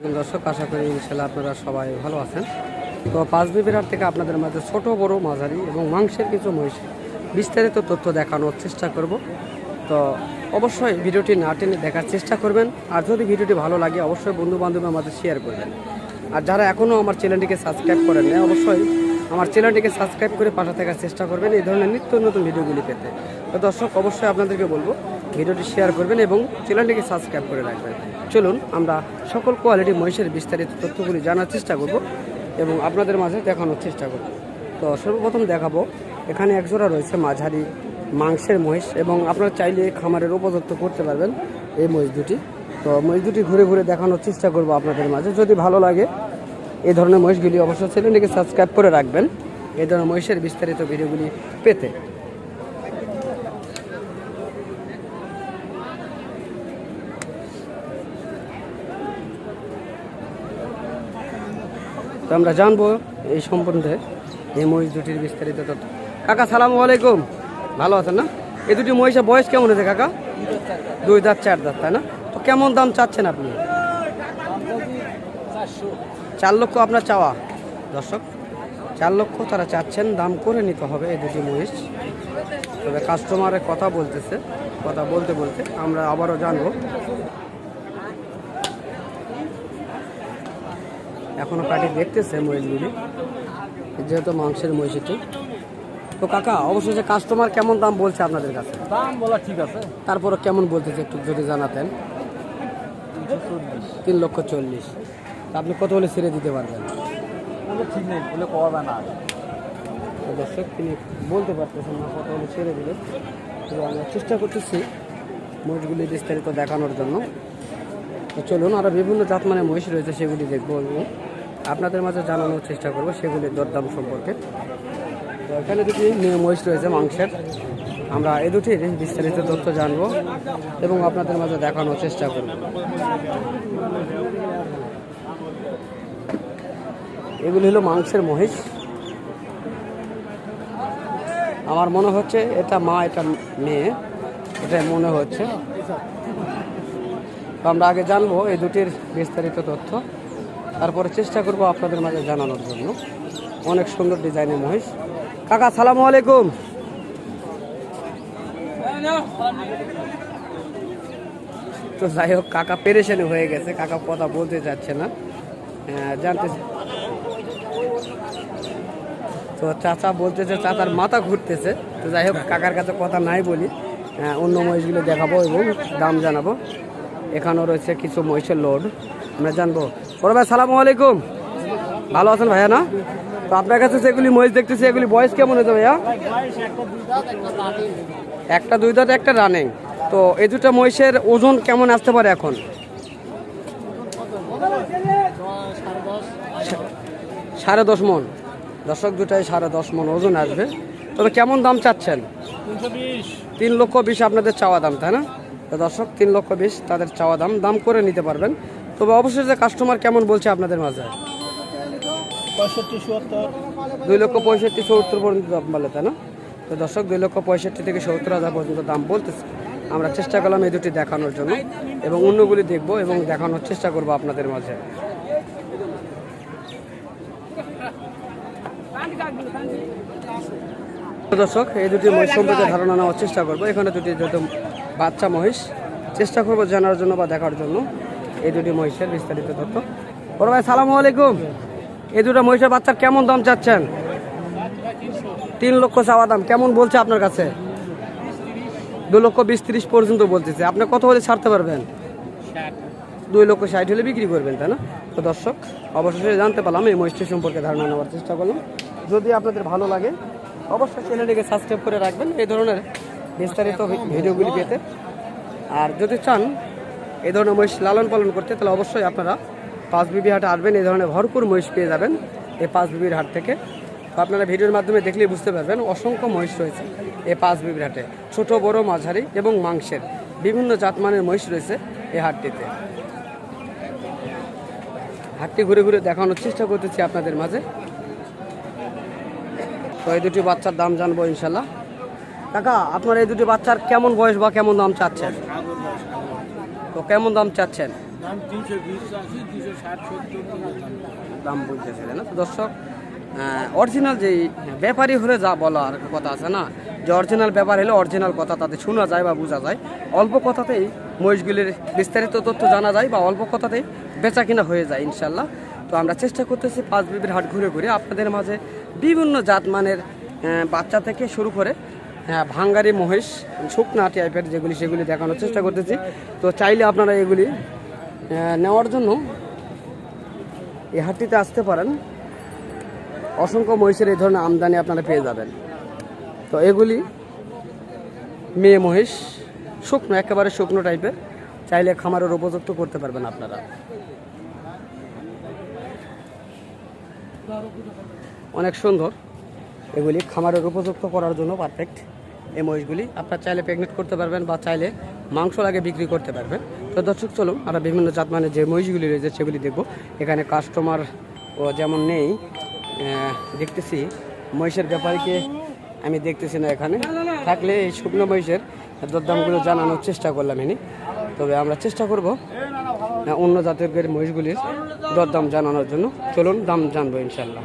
দর্শক, আশা করি ইনশাল্লাহ আপনারা সবাই ভালো আছেন। তো পাঁচ বিরাট থেকে আপনাদের মাঝে ছোট, বড়, মাঝারি এবং মাংসের কিছু মহিষ বিস্তারিত তথ্য দেখানোর চেষ্টা করব। তো অবশ্যই ভিডিওটি না টেনে দেখার চেষ্টা করবেন, আর যদি ভিডিওটি ভালো লাগে অবশ্যই বন্ধু বান্ধবের মাঝে শেয়ার করবেন। আর যারা এখনও আমার চ্যানেলটিকে সাবস্ক্রাইব করেন অবশ্যই আমার চ্যানেলটিকে সাবস্ক্রাইব করে পাশে থাকার চেষ্টা করবেন এই ধরনের নিত্য নতুন ভিডিওগুলি পেতে। তো দর্শক, অবশ্যই আপনাদেরকে বলব, ভিডিওটি শেয়ার করবেন এবং চ্যানেলটিকে সাবস্ক্রাইব করে রাখবেন। চলুন, আমরা সকল কোয়ালিটি মহিষের বিস্তারিত তথ্যগুলি জানার চেষ্টা করব এবং আপনাদের মাঝে দেখানোর চেষ্টা করব। তো সর্বপ্রথম দেখাবো, এখানে একজোড়া রয়েছে মাঝারি মাংসের মহিষ এবং আপনারা চাইলে খামারের উপযুক্ত করতে পারবেন এই মহিষ দুটি। তো মহিষ দুটি ঘুরে ঘুরে দেখানোর চেষ্টা করব আপনাদের মাঝে। যদি ভালো লাগে এই ধরনের মহিষগুলি অবশ্যই চ্যানেলটিকে সাবস্ক্রাইব করে রাখবেন এই ধরনের মহিষের বিস্তারিত ভিডিওগুলি পেতে। তো আমরা জানব এই সম্বন্ধে এই মহিষ দুটির বিস্তারিত তথ্য। কাকা, সালাম আলাইকুম। ভালো আছেন না? এই দুটি মহিষের বয়স কেমন হয়েছে কাকা? দুই দাঁত, চার দাঁত, তাই না? তো কেমন দাম চাচ্ছেন আপনি? চার লক্ষ আপনার চাওয়া। দর্শক চার লক্ষ তারা চাচ্ছেন দাম করে নিতে হবে এই দুটি মহিষ। তবে কাস্টমারের কথা বলতেছে কথা বলতে বলতে আমরা আবারও জানব। এখনও কাটি দেখতেছে মহিষগুলি যেহেতু মাংসের মহিষটি তো কাকা অবশ্যই যে কাস্টমার কেমন দাম বলছে আপনাদের কাছে? দাম বলা ঠিক আছে। তারপরে কেমন বলতেছে একটু যদি জানাতেন। তিন লক্ষ চল্লিশ। আপনি কত হলে ছেড়ে দিতে পারবেন? বলে ঠিক নেই বলে করবে না দর্শক তিনি বলতে পারতেছেন না কত হলে ছেড়ে দিলে তো আমরা চেষ্টা করতেছি মহিষগুলি বিস্তারিত দেখানোর জন্য। তো চলুন আরও বিভিন্ন জাতমানের মহিষ রয়েছে সেগুলি দেখব আপনাদের মাঝে জানানোর চেষ্টা করব সেগুলির দরদাম সম্পর্কে। তো এখানে দুটি মহিষ রয়েছে মাংসের। আমরা এ দুটির বিস্তারিত তথ্য জানব এবং আপনাদের মাঝে দেখানোর চেষ্টা করব। এগুলি হলো মাংসের মহিষ। আমার মনে হচ্ছে এটা মা এটা মেয়ে এটাই মনে হচ্ছে। আমরা আগে জানব এই দুটির বিস্তারিত তথ্য। তারপরে চেষ্টা করব আপনাদের মাঝে জানানোর জন্য। অনেক সুন্দর ডিজাইনের মহিষ। কাকা সালামু আলাইকুম। তো যাই হোক কাকা পেরেশানি হয়ে গেছে। কাকা কথা বলতে যাচ্ছে না। আহ, জানতে তো চাচা বলতেছে চাচার মাথা ঘুরতেছে। তো যাই হোক, কাকার কাছে কথা নাই বলি। অন্য মহিষগুলো দেখাবো এবং দাম জানাব। এখানেও রয়েছে কিছু মহিষের লোড আমরা জানব। বড় ভাই, সালামু আলাইকুম। ভালো আছেন ভাইয়া, না? তো আপনার কাছে যেগুলি মহিষ দেখতেছি, এগুলি বয়স কেমন হয়েছে ভাইয়া? একটা দুই দাঁত, একটা রানিং তো এই দুটা মহিষের ওজন কেমন আসতে পারে এখন? সাড়ে দশ মন। দর্শক দুটাই সাড়ে দশ মন ওজন আসবে। তবে কেমন দাম চাচ্ছেন? তিন লক্ষ বিশ আপনাদের চাওয়া দাম তাই না? তো দর্শক তিন লক্ষ বিশ তাদের চাওয়া দাম। দাম করে নিতে পারবেন। তবে অবশ্যই যে কাস্টমার কেমন বলছে আপনাদের মাঝে? দুই লক্ষ পঁয়ষট্টি সত্তর পর্যন্ত দাম বলে তাই না? তো দর্শক দুই লক্ষ পঁয়ষট্টি থেকে সত্তর হাজার পর্যন্ত দাম বলতেছে। আমরা চেষ্টা করলাম এই দুটি দেখানোর জন্য এবং অন্যগুলি দেখব এবং দেখানোর চেষ্টা করব আপনাদের মাঝে। দর্শক, এই দুটি মহিষ সম্পর্কে ধারণা নেওয়ার চেষ্টা করব। এখানে দুটি যেহেতু বাচ্চা মহিষ, চেষ্টা করব জানার জন্য বা দেখার জন্য এই দুটি মহিষের বিস্তারিত তথ্য। বড় ভাই, সালামু আলাইকুম। এই দুটো মহিষের বাচ্চার কেমন দাম চাচ্ছেন? তিন লক্ষ চাওয়া দাম। কেমন বলছে আপনার কাছে? দু লক্ষ বিশ তিরিশ পর্যন্ত বলতেছে। আপনি কত হলে ছাড়তে পারবেন? দুই লক্ষ ষাট হলে বিক্রি করবেন, তাই না? তো দর্শক, অবশেষে জানতে পারলাম এই মহিষটি সম্পর্কে ধারণা নেওয়ার চেষ্টা করলাম। যদি আপনাদের ভালো লাগে, অবশ্যই চ্যানেলটিকে সাবস্ক্রাইব করে রাখবেন, এই ধরনের বিস্তারিত ভিডিওগুলি পেতে। আর যদি চান এই ধরনের মহিষ লালন পালন করতে, তাহলে অবশ্যই আপনারা পাঁচ বিবি হাটে আসবেন, এই ধরনের ভরপুর মহিষ পেয়ে যাবেন এই পাঁচ বিবির হাট থেকে। আপনারা ভিডিওর মাধ্যমে দেখলেই বুঝতে পারবেন অসংখ্য মহিষ রয়েছে এই পাঁচ বিবির হাটে। ছোটো, বড়, মাঝারি এবং মাংসের বিভিন্ন জাতমানের মহিষ রয়েছে এই হাটটিতে। হাটটি ঘুরে ঘুরে দেখানোর চেষ্টা করতেছি আপনাদের মাঝে। তো এই দুটি বাচ্চার দাম জানব ইনশাল্লাহ। কাকা আপনার এই দুটি বাচ্চার কেমন বয়স বা কেমন দাম চাচ্ছেন? তো কেমন দাম চাচ্ছেন? দাম বলতেছে না? তো দর্শক অরিজিনাল যেই ব্যাপারই হলে যা বলার কথা আছে না যে অরিজিনাল ব্যাপার হলে অরিজিনাল কথা তাতে শোনা যায় বা বোঝা যায়। অল্প কথাতেই মহিষগুলির বিস্তারিত তথ্য জানা যায় বা অল্প কথাতেই বেচা কিনা হয়ে যায় ইনশাল্লাহ তো আমরা চেষ্টা করতেছি পাঁচ বিবির হাট ঘুরে ঘুরে আপনাদের মাঝে বিভিন্ন জাতমানের বাচ্চা থেকে শুরু করে হ্যাঁ ভাঙ্গারি মহিষ, শুকনা টাইপের যেগুলি সেগুলি দেখানোর চেষ্টা করতেছি। তো চাইলে আপনারা এগুলি নেওয়ার জন্য এই হাটটিতে আসতে পারেন। অসংখ্য মহিষের এই ধরনের আমদানি আপনারা পেয়ে যাবেন। তো এগুলি মেয়ে মহিষ শুকনো, একেবারে শুকনো টাইপের চাইলে খামারের উপযুক্ত করতে পারবেন আপনারা। অনেক সুন্দর। এগুলি খামারের উপযুক্ত করার জন্য পারফেক্ট এই মহিষগুলি আপনার চাইলে প্রেগনেন্ট করতে পারবেন বা চাইলে মাংস লাগে বিক্রি করতে পারবেন। তো দর্শক, চলুন আমরা বিভিন্ন জাত মানে যে মহিষগুলি রয়েছে সেগুলি দেখব। এখানে কাস্টমার ও যেমন নেই দেখতেছি মহিষের ব্যাপারকে আমি দেখতেছি না এখানে। থাকলে এই শুকনো মহিষের দরদামগুলো জানানোর চেষ্টা করলাম এনে তবে আমরা চেষ্টা করব অন্য জাতের মহিষগুলির দরদাম জানানোর জন্য। চলুন, দাম জানব ইনশাল্লাহ